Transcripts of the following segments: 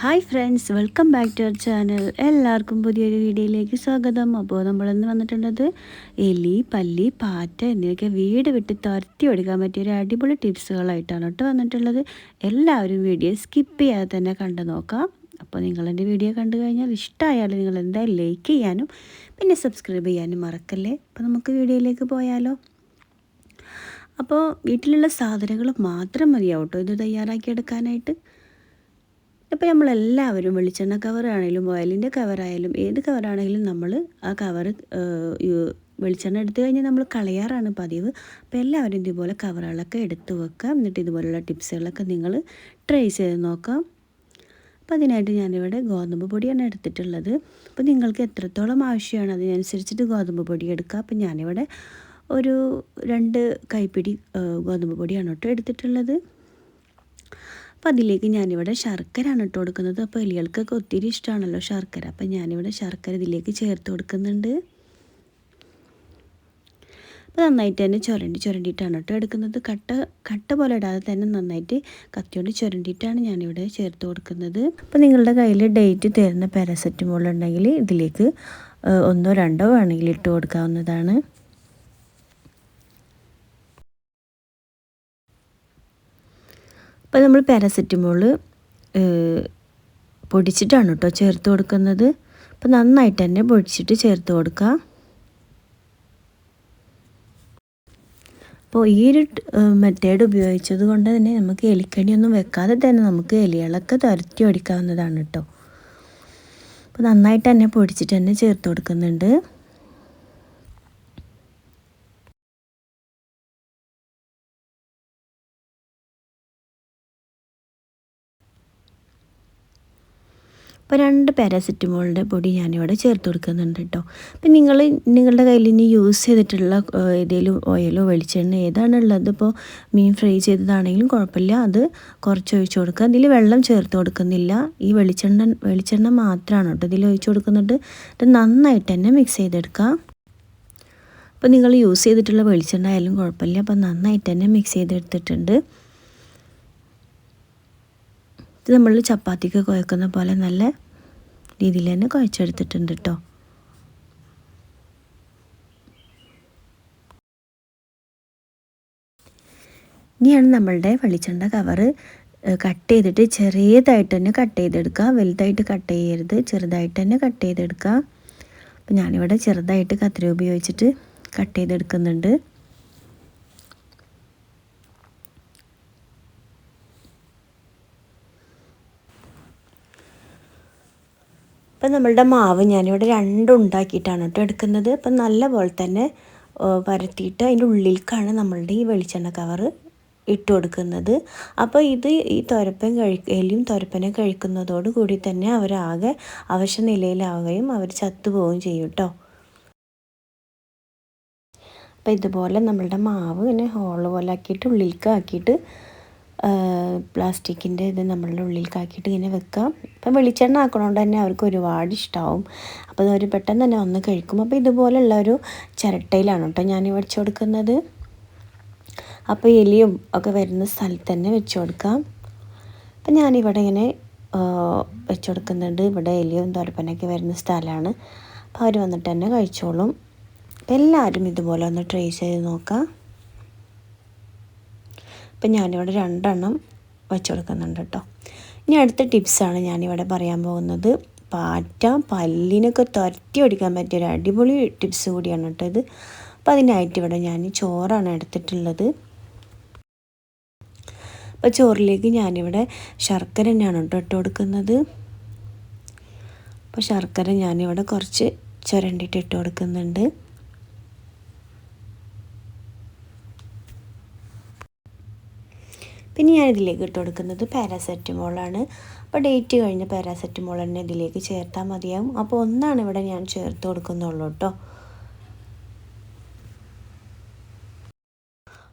Hi friends welcome back to our channel എല്ലാവർക്കും പുതിയൊരു വീഡിയോയിലേക്ക് സ്വാഗതം. അപ്പോൾ നമ്മളിന്ന് വന്നിട്ടുള്ളത് എലി പല്ലി പാറ്റ എന്നിവയൊക്കെ വീട് വിട്ട് തുരത്തി എടുക്കാൻ പറ്റിയ ഒരു അടിപൊളി ടിപ്സുകളായിട്ടാണ് കേട്ടോ വന്നിട്ടുള്ളത്. എല്ലാവരും വീഡിയോ സ്കിപ്പ് ചെയ്യാതെ തന്നെ കണ്ടു നോക്കാം. അപ്പോൾ നിങ്ങളെന്റെ വീഡിയോ കണ്ടു കഴിഞ്ഞാൽ ഇഷ്ടമായാൽ നിങ്ങൾ എന്തായാലും ലൈക്ക് ചെയ്യാനും പിന്നെ സബ്സ്ക്രൈബ് ചെയ്യാനും മറക്കല്ലേ? അപ്പോൾ നമുക്ക് വീഡിയോയിലേക്ക് പോയാലോ. അപ്പോൾ വീട്ടിലുള്ള സാധനങ്ങൾ മാത്രം മതിയാവും കേട്ടോ ഇത് തയ്യാറാക്കിയെടുക്കാനായിട്ട്. ഇപ്പോൾ നമ്മളെല്ലാവരും വെളിച്ചെണ്ണ കവറാണെങ്കിലും ഓയിലിന്റെ കവറായാലും ഏത് കവറാണെങ്കിലും നമ്മൾ ആ കവർ വെളിച്ചെണ്ണ എടുത്തു കഴിഞ്ഞാൽ നമ്മൾ കളയാറാണ് പതിവ്. അപ്പോൾ എല്ലാവരും ഇതുപോലെ കവറുകളൊക്കെ എടുത്തു വെക്കാം എന്നിട്ട് ഇതുപോലുള്ള ടിപ്സുകളൊക്കെ നിങ്ങൾ ട്രൈ ചെയ്ത് നോക്കാം അപ്പോൾ അതിനായിട്ട് ഞാനിവിടെ ഗോതമ്പ് പൊടിയാണ് എടുത്തിട്ടുള്ളത്. അപ്പോൾ നിങ്ങൾക്ക് എത്രത്തോളം ആവശ്യമാണ് അതിനനുസരിച്ചിട്ട് ഗോതമ്പ് പൊടി എടുക്കുക. അപ്പോൾ ഞാനിവിടെ ഒരു രണ്ട് കൈപ്പിടി ഗോതമ്പ് പൊടിയാണ് കേട്ടോ എടുത്തിട്ടുള്ളത്. അപ്പോൾ അതിലേക്ക് ഞാനിവിടെ ശർക്കരയാണ് ഇട്ട് കൊടുക്കുന്നത്. അപ്പോൾ എലികൾക്കൊക്കെ ഒത്തിരി ഇഷ്ടമാണല്ലോ ശർക്കര. അപ്പോൾ ഞാനിവിടെ ശർക്കര ഇതിലേക്ക് ചേർത്ത് കൊടുക്കുന്നുണ്ട്. അപ്പോൾ നന്നായിട്ട് തന്നെ ചുരണ്ടി ചുരണ്ടിയിട്ടാണ് കേട്ടോ എടുക്കുന്നത്. കട്ട കട്ട പോലെ ഇടാതെ തന്നെ നന്നായിട്ട് കത്തിയോണ്ട് ചുരണ്ടിയിട്ടാണ് ഞാനിവിടെ ചേർത്ത് കൊടുക്കുന്നത്. അപ്പോൾ നിങ്ങളുടെ കയ്യിൽ ഡേറ്റ് തരുന്ന പാരസെറ്റമോൾ ഉണ്ടെങ്കിൽ ഇതിലേക്ക് ഒന്നോ രണ്ടോ വേണമെങ്കിൽ ഇട്ട് കൊടുക്കാവുന്നതാണ്. അപ്പോൾ നമ്മൾ പാരസെറ്റമോൾ പൊടിച്ചിട്ടാണ് കേട്ടോ ചേർത്ത് കൊടുക്കുന്നത്. അപ്പോൾ നന്നായിട്ട് തന്നെ പൊടിച്ചിട്ട് ചേർത്ത് കൊടുക്കുക അപ്പോൾ ഈ ഒരു മെത്തേഡ് ഉപയോഗിച്ചത് കൊണ്ട് തന്നെ നമുക്ക് എലിക്കണിയൊന്നും വെക്കാതെ തന്നെ നമുക്ക് എലികളൊക്കെ തുരത്തി ഓടിക്കാവുന്നതാണ് കേട്ടോ. അപ്പോൾ നന്നായിട്ട് തന്നെ പൊടിച്ചിട്ട് തന്നെ ചേർത്ത് കൊടുക്കുന്നുണ്ട്. അപ്പോൾ രണ്ട് പാരാസെറ്റമോളിന്റെ പൊടി ഞാനിവിടെ ചേർത്ത് കൊടുക്കുന്നുണ്ട് കേട്ടോ. അപ്പം നിങ്ങൾ നിങ്ങളുടെ കയ്യിൽ ഇനി യൂസ് ചെയ്തിട്ടുള്ള ഏതെങ്കിലും ഓയിലോ വെളിച്ചെണ്ണ ഏതാണുള്ളത് ഇപ്പോൾ മീൻ ഫ്രൈ ചെയ്തതാണെങ്കിലും കുഴപ്പമില്ല. അത് കുറച്ച് ഒഴിച്ച് കൊടുക്കുക. അതിൽ വെള്ളം ചേർത്ത് കൊടുക്കുന്നില്ല. ഈ വെളിച്ചെണ്ണ വെളിച്ചെണ്ണ മാത്രമാണ് കേട്ടോ ഇതിൽ ഒഴിച്ച് കൊടുക്കുന്നുണ്ട് ഇത് നന്നായിട്ട് തന്നെ മിക്സ് ചെയ്തെടുക്കുക. അപ്പോൾ നിങ്ങൾ യൂസ് ചെയ്തിട്ടുള്ള വെളിച്ചെണ്ണ ആയാലും കുഴപ്പമില്ല. അപ്പോൾ നന്നായിട്ട് തന്നെ മിക്സ് ചെയ്തെടുത്തിട്ടുണ്ട്. ഇത് നമ്മൾ ചപ്പാത്തിക്ക് കുഴക്കുന്ന പോലെ നല്ല രീതിയിൽ തന്നെ കുഴച്ചെടുത്തിട്ടുണ്ട് കേട്ടോ ഇനിയാണ് നമ്മളുടെ വെളിച്ചെണ്ണ കവറ് കട്ട് ചെയ്തിട്ട് ചെറിയതായിട്ട് തന്നെ കട്ട് ചെയ്തെടുക്കുക. വലുതായിട്ട് കട്ട് ചെയ്യരുത്. ചെറുതായിട്ട് തന്നെ കട്ട് ചെയ്തെടുക്കുക. അപ്പം ഞാനിവിടെ ചെറുതായിട്ട് കത്തിരി ഉപയോഗിച്ചിട്ട് കട്ട് ചെയ്തെടുക്കുന്നുണ്ട്. അപ്പം നമ്മളുടെ മാവ് ഞാനിവിടെ രണ്ടും ഉണ്ടാക്കിയിട്ടാണ് കേട്ടോ എടുക്കുന്നത്. അപ്പം നല്ല പോലെ തന്നെ പരത്തിയിട്ട് അതിന്റെ ഉള്ളിലേക്കാണ് നമ്മളുടെ ഈ വെളിച്ചെണ്ണ കവറ് ഇട്ട് കൊടുക്കുന്നത്. അപ്പോൾ ഇത് ഈ തുരപ്പൻ കഴിക്കലും തുരപ്പനെ കഴിക്കുന്നതോട് കൂടി തന്നെ അവരാകെ അവശ നിലയിലാവുകയും അവർ ചത്തുപോവുകയും ചെയ്യും കേട്ടോ. അപ്പോൾ ഇതുപോലെ നമ്മളുടെ മാവ് ഇങ്ങനെ ഹോൾ പോലെ ആക്കിയിട്ട് ഉള്ളിലേക്ക് ആക്കിയിട്ട് പ്ലാസ്റ്റിക്കിന്റെ ഇത് നമ്മളുടെ ഉള്ളിലേക്കാക്കിയിട്ട് ഇങ്ങനെ വെക്കാം. അപ്പം വെളിച്ചെണ്ണ ആക്കണോണ്ട് തന്നെ അവർക്ക് ഒരുപാട് ഇഷ്ടമാവും അപ്പോൾ അവർ പെട്ടെന്ന് തന്നെ വന്ന് കഴിക്കും. അപ്പോൾ ഇതുപോലെയുള്ള ഒരു ചിരട്ടയിലാണ് കേട്ടോ ഞാൻ വെച്ച് കൊടുക്കുന്നത്. അപ്പോൾ എലിയും ഒക്കെ വരുന്ന സ്ഥലത്ത് തന്നെ വെച്ച് കൊടുക്കാം. അപ്പം ഞാനിവിടെ ഇങ്ങനെ വെച്ച് കൊടുക്കുന്നുണ്ട്. ഇവിടെ എലിയും തുരപ്പനൊക്കെ വരുന്ന സ്ഥലമാണ്. അപ്പോൾ അവർ വന്നിട്ട് തന്നെ കഴിച്ചോളും. എല്ലാവരും ഇതുപോലെ ഒന്ന് ട്രൈ ചെയ്ത് നോക്കാം. അപ്പം ഞാനിവിടെ രണ്ടെണ്ണം വെച്ച് കൊടുക്കുന്നുണ്ട് കേട്ടോ. ഇനി അടുത്ത ടിപ്സാണ് ഞാനിവിടെ പറയാൻ പോകുന്നത്. പാറ്റ പല്ലിനൊക്കെ തുരത്തി ഒടിക്കാൻ പറ്റിയ ഒരു അടിപൊളി ടിപ്സ് കൂടിയാണ് കേട്ടോ ഇത്. അപ്പം അതിനായിട്ട് ഇവിടെ ഞാൻ ചോറാണ് എടുത്തിട്ടുള്ളത്. അപ്പോൾ ചോറിലേക്ക് ഞാനിവിടെ ശർക്കര തന്നെയാണ് കേട്ടോ ഇട്ട് കൊടുക്കുന്നത്. അപ്പോൾ ശർക്കര ഞാനിവിടെ കുറച്ച് ചുരണ്ടിട്ട് ഇട്ട് കൊടുക്കുന്നുണ്ട്. പിന്നെ ഞാൻ ഇതിലേക്ക് ഇട്ട് കൊടുക്കുന്നത് പാരാസെറ്റമോളാണ്. അപ്പോൾ ഡേറ്റ് കഴിഞ്ഞ് പാരാസെറ്റമോൾ തന്നെ ഇതിലേക്ക് ചേർത്താൽ മതിയാവും. അപ്പോൾ ഒന്നാണ് ഇവിടെ ഞാൻ ചേർത്ത് കൊടുക്കുന്നുള്ളൂ കേട്ടോ.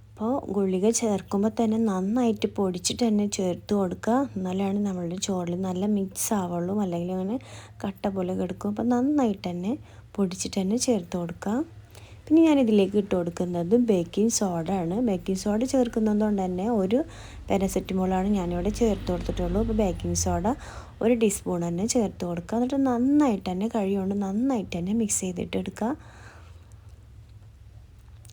അപ്പോൾ ഗുളിക ചേർക്കുമ്പോൾ തന്നെ നന്നായിട്ട് പൊടിച്ചിട്ട് തന്നെ ചേർത്ത് കൊടുക്കുക. എന്നാലാണ് നമ്മളുടെ ചോറിൽ നല്ല മിക്സ് ആവുള്ളൂ. അല്ലെങ്കിൽ അങ്ങനെ കട്ട പോലെ കിടക്കും. അപ്പോൾ നന്നായിട്ട് തന്നെ പൊടിച്ചിട്ട് തന്നെ ചേർത്ത് കൊടുക്കുക. പിന്നെ ഞാൻ ഇതിലേക്ക് ഇട്ട് കൊടുക്കുന്നത് ബേക്കിംഗ് സോഡ ആണ്. ബേക്കിംഗ് സോഡ ചേർക്കുന്നതുകൊണ്ട് തന്നെ ഒരു പാരസെറ്റമോളാണ് ഞാനിവിടെ ചേർത്ത് കൊടുത്തിട്ടുള്ളൂ. അപ്പോൾ ബേക്കിംഗ് സോഡ ഒരു ടീസ്പൂൺ തന്നെ ചേർത്ത് കൊടുക്കുക. എന്നിട്ട് നന്നായിട്ട് തന്നെ കഴിയുകൊണ്ട് നന്നായിട്ട് തന്നെ മിക്സ് ചെയ്തിട്ട് എടുക്കുക.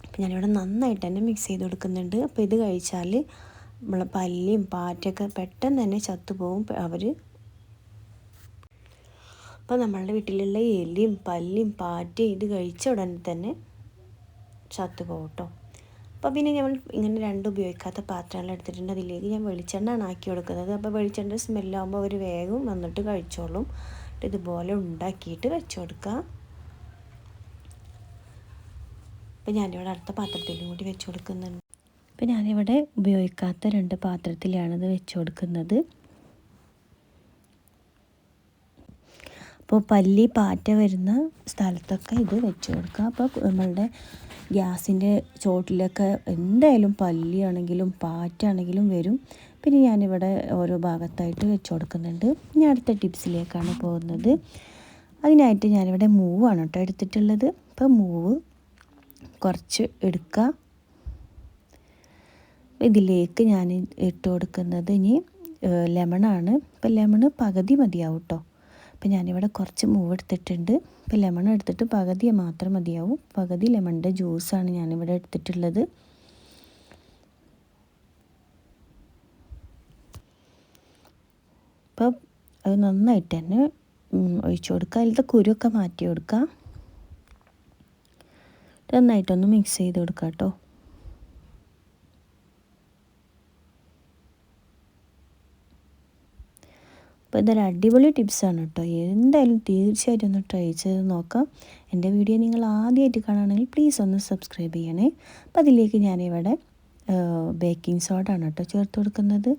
അപ്പം ഞാനിവിടെ നന്നായിട്ട് തന്നെ മിക്സ് ചെയ്ത് കൊടുക്കുന്നുണ്ട്. അപ്പോൾ ഇത് കഴിച്ചാൽ നമ്മളെ പല്ലിയും പാറ്റൊക്കെ പെട്ടെന്ന് തന്നെ ചത്തുപോകും അവർ അപ്പോൾ നമ്മളുടെ വീട്ടിലുള്ള എലിയും പല്ലിയും പാറ്റയും ഇത് കഴിച്ച ഉടനെ തന്നെ ചത്തുപോകും കേട്ടോ അപ്പോൾ പിന്നെ നമ്മൾ ഇങ്ങനെ രണ്ട് ഉപയോഗിക്കാത്ത പാത്രങ്ങൾ എടുത്തിട്ടുണ്ട്. അതിലേക്ക് ഞാൻ വെളിച്ചെണ്ണയാണ് ആക്കി കൊടുക്കുന്നത്. അപ്പോൾ വെളിച്ചെണ്ണ സ്മെല്ലാകുമ്പോൾ അവർ വേഗം വന്നിട്ട് കഴിച്ചോളും. ഇതുപോലെ ഉണ്ടാക്കിയിട്ട് വെച്ച് കൊടുക്കുക അപ്പോൾ ഞാനിവിടെ അടുത്ത പാത്രത്തിലും കൂടി വെച്ച് കൊടുക്കുന്നുണ്ട്. അപ്പോൾ ഞാനിവിടെ ഉപയോഗിക്കാത്ത രണ്ട് പാത്രത്തിലാണ് ഇത് വെച്ച് കൊടുക്കുന്നത്. അപ്പോൾ പല്ലി പാറ്റ വരുന്ന സ്ഥലത്തൊക്കെ ഇത് വെച്ച് കൊടുക്കുക അപ്പോൾ നമ്മളുടെ ഗ്യാസിന്റെ ചോട്ടിലൊക്കെ എന്തായാലും പല്ലിയാണെങ്കിലും പാറ്റാണെങ്കിലും വരും. പിന്നെ ഞാനിവിടെ ഓരോ ഭാഗത്തായിട്ട് വെച്ച് കൊടുക്കുന്നുണ്ട്. ഇനി അടുത്ത ടിപ്സിലേക്കാണ് പോകുന്നത്. അതിനായിട്ട് ഞാനിവിടെ മൂവാണ് കേട്ടോ എടുത്തിട്ടുള്ളത്. അപ്പോൾ മൂവ് കുറച്ച് എടുക്കുക ഇതിലേക്ക് ഞാൻ ഇട്ട് കൊടുക്കുന്നത് ഇനി ലെമണാണ് ഇപ്പം ലെമണ് പകുതി മതിയാവും കേട്ടോ. അപ്പോൾ ഞാനിവിടെ കുറച്ച് മൂവ് എടുത്തിട്ടുണ്ട്. ഇപ്പോൾ ലെമൺ എടുത്തിട്ട് പകുതി മാത്രം മതിയാവും. പകുതി ലെമണിന്റെ ജ്യൂസാണ് ഞാനിവിടെ എടുത്തിട്ടുള്ളത്. അപ്പോൾ അത് നന്നായിട്ട് തന്നെ ഒഴിച്ചു കൊടുക്കുക അതിലത്തെ കുരുവൊക്കെ മാറ്റി കൊടുക്കുക നന്നായിട്ടൊന്ന് മിക്സ് ചെയ്ത് കൊടുക്കുക കേട്ടോ അപ്പോൾ ഇതൊരു അടിപൊളി ടിപ്സാണ് കേട്ടോ. എന്തായാലും തീർച്ചയായിട്ടും ഒന്ന് ട്രൈ ചെയ്ത് നോക്കാം. എന്റെ വീഡിയോ നിങ്ങൾ ആദ്യമായിട്ട് കാണുകയാണെങ്കിൽ പ്ലീസ് ഒന്ന് സബ്സ്ക്രൈബ് ചെയ്യണേ. അപ്പോൾ അതിലേക്ക് ഞാനിവിടെ ബേക്കിംഗ് സോഡ ആണ് കേട്ടോ ചേർത്ത് കൊടുക്കുന്നത്.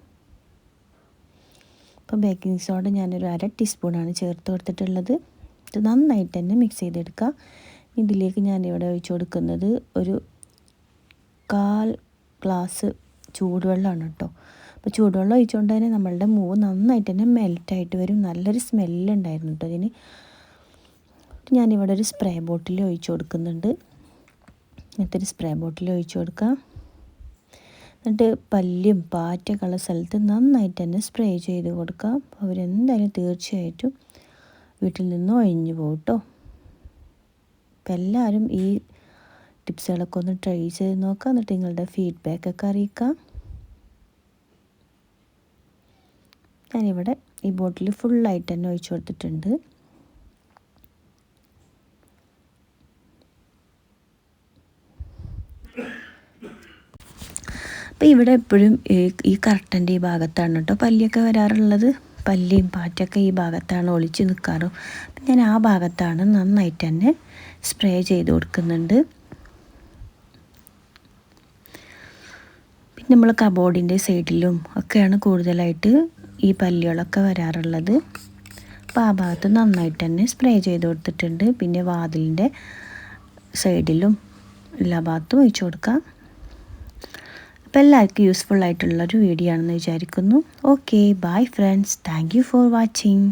അപ്പോൾ ബേക്കിംഗ് സോഡ ഞാനൊരു അര ടീസ്പൂണാണ് ചേർത്ത് കൊടുത്തിട്ടുള്ളത്. ഇത് നന്നായിട്ട് തന്നെ മിക്സ് ചെയ്തെടുക്കുക. ഇതിലേക്ക് ഞാനിവിടെ ഒഴിച്ചു കൊടുക്കുന്നത് ഒരു കാൽ ഗ്ലാസ് ചൂടുവെള്ളമാണ് കേട്ടോ. അപ്പോൾ ചൂടുവെള്ളം ഒഴിച്ചുകൊണ്ട് തന്നെ നമ്മളുടെ മൂവ് നന്നായിട്ട് തന്നെ മെൽറ്റായിട്ട് വരും. നല്ലൊരു സ്മെല്ലുണ്ടായിരുന്നു കേട്ടോ അതിന്. ഞാനിവിടെ ഒരു സ്പ്രേ ബോട്ടിൽ ഒഴിച്ചു കൊടുക്കുന്നുണ്ട്. ഇങ്ങനത്തെ ഒരു സ്പ്രേ ബോട്ടിൽ ഒഴിച്ചു കൊടുക്കാം. എന്നിട്ട് പല്ലും പാറ്റൊക്കെ ഉള്ള സ്ഥലത്ത് നന്നായിട്ട് തന്നെ സ്പ്രേ ചെയ്ത് കൊടുക്കാം. അവരെന്തായാലും തീർച്ചയായിട്ടും വീട്ടിൽ നിന്ന് ഒഴിഞ്ഞു പോകും കേട്ടോ അപ്പം എല്ലാവരും ഈ ടിപ്സുകളൊക്കെ ഒന്ന് ട്രൈ ചെയ്ത് നോക്കാം. എന്നിട്ട് നിങ്ങളുടെ ഫീഡ്ബാക്കൊക്കെ അറിയിക്കാം. ഞാനിവിടെ ഈ ബോട്ടിൽ ഫുള്ളായിട്ട് തന്നെ ഒഴിച്ചു കൊടുത്തിട്ടുണ്ട്. അപ്പോൾ ഇവിടെ എപ്പോഴും ഈ കർട്ടന്റെ ഈ ഭാഗത്താണ് കേട്ടോ പല്ലിയൊക്കെ വരാറുള്ളത്. പല്ലിയും പാറ്റൊക്കെ ഈ ഭാഗത്താണ് ഒളിച്ച് നിൽക്കാറ് ഞാൻ ആ ഭാഗത്താണ് നന്നായിട്ട് തന്നെ സ്പ്രേ ചെയ്ത് കൊടുക്കുന്നുണ്ട്. പിന്നെ നമ്മൾ കബോർഡിന്റെ സൈഡിലും ഒക്കെയാണ് കൂടുതലായിട്ട് ഈ പല്ലികളൊക്കെ വരാറുള്ളത്. അപ്പോൾ ആ ഭാഗത്ത് നന്നായിട്ട് തന്നെ സ്പ്രേ ചെയ്ത് കൊടുത്തിട്ടുണ്ട്. പിന്നെ വാതിലിന്റെ സൈഡിലും എല്ലാ ഭാഗത്തും ഒഴിച്ചു കൊടുക്കാം. അപ്പോൾ എല്ലാവർക്കും യൂസ്ഫുൾ ആയിട്ടുള്ളൊരു വീഡിയോ ആണെന്ന് വിചാരിക്കുന്നു. Okay bye friends thank you for watching